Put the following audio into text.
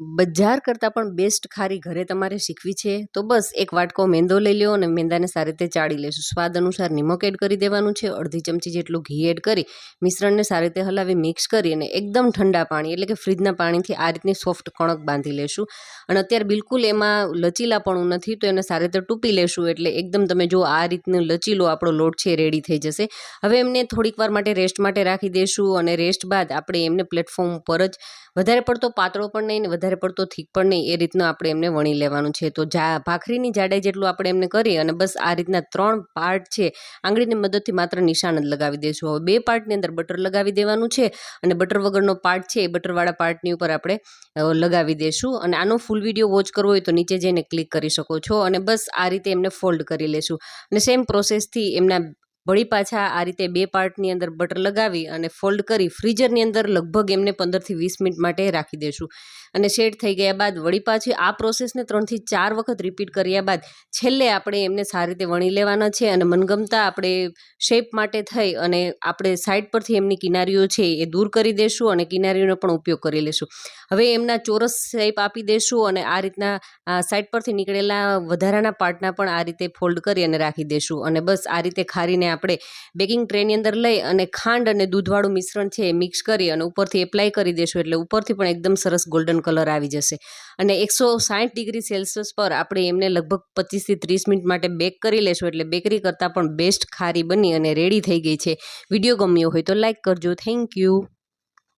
બજાર કરતાં પણ બેસ્ટ ખારી ઘરે તમારે શીખવી છે? તો બસ, એક વાટકો મેંદો લઈ લો અને મેંદાને સારી રીતે ચાળી લેશું. સ્વાદ અનુસાર નિમક એડ કરી દેવાનું છે. અડધી ચમચી જેટલું ઘી એડ કરી મિશ્રણને સારી રીતે હલાવી મિક્સ કરી અને એકદમ ઠંડા પાણી, એટલે કે ફ્રીજના પાણીથી આ રીતની સોફ્ટ કણક બાંધી લેશું. અને અત્યારે બિલકુલ એમાં લચીલાપણું નથી, તો એને સારી રીતે ટૂંપી લેશું, એટલે એકદમ તમે જો આ રીતનું લચીલો આપણો લોટ છે રેડી થઈ જશે. હવે એમને થોડીક વાર માટે રેસ્ટ માટે રાખી દઈશું અને રેસ્ટ બાદ આપણે એમને પ્લેટફોર્મ પર જ વધારે પડતો પાતળો પણ નહીં વધારે પડતો થીક પણ નહીં, એ રીતનું આપણે એમને વણી લેવાનું છે. તો જા, ભાખરીની જાડાઈ જેટલું આપણે એમને કરી અને બસ આ રીતના ત્રણ પાર્ટ છે, આંગળીની મદદથી માત્ર નિશાન જ લગાવી દઈશું હવે બે પાર્ટની અંદર બટર લગાવી દેવાનું છે અને બટર વગરનો પાર્ટ છે એ બટરવાળા પાર્ટની ઉપર આપણે લગાવી દઈશું અને આનો ફૂલ વીડિયો વોચ કરવો હોય તો નીચે જઈને ક્લિક કરી શકો છો અને બસ આ રીતે એમને ફોલ્ડ કરી લેશું. અને સેમ પ્રોસેસથી એમના વળી પાછા આ રીતે બે પાર્ટની અંદર બટર લગાવી અને ફોલ્ડ કરી ફ્રીઝરની અંદર લગભગ એમને પંદરથી વીસ મિનિટ માટે રાખી દઈશું અને શેડ થઈ ગયા બાદ વળી પાછી આ પ્રોસેસને ત્રણથી ચાર વખત રિપીટ કર્યા બાદ છેલ્લે આપણે એમને સારી રીતે વણી લેવાના છે અને મનગમતા આપણે શેપ માટે થઈ અને આપણે સાઈડ પરથી એમની કિનારીઓ છે એ દૂર કરી દઈશું અને કિનારીઓનો પણ ઉપયોગ કરી લઈશું હવે એમના ચોરસ શેપ આપી દઈશું અને આ રીતના સાઈડ પરથી નીકળેલા વધારાના પાર્ટના પણ આ રીતે ફોલ્ડ કરી અને રાખી દઈશું અને બસ આ રીતે ખારીને આપણે બેકિંગ ટ્રેની અંદર લઈ અને ખાંડ અને દૂધવાળું મિશ્રણ છે એ મિક્સ કરી અને ઉપરથી એપ્લાય કરી દેશું એટલે ઉપરથી પણ એકદમ સરસ ગોલ્ડન કલર આવી જશે. અને એકસો સાઠ ડિગ્રી સેલ્સિયસ પર આપણે એમને લગભગ પચીસથી ત્રીસ મિનિટ માટે બેક કરી લેશું એટલે બેકરી કરતાં પણ બેસ્ટ ખારી બની અને રેડી થઈ ગઈ છે. વીડિયો ગમ્યો હોય તો લાઇક કરજો. Thank you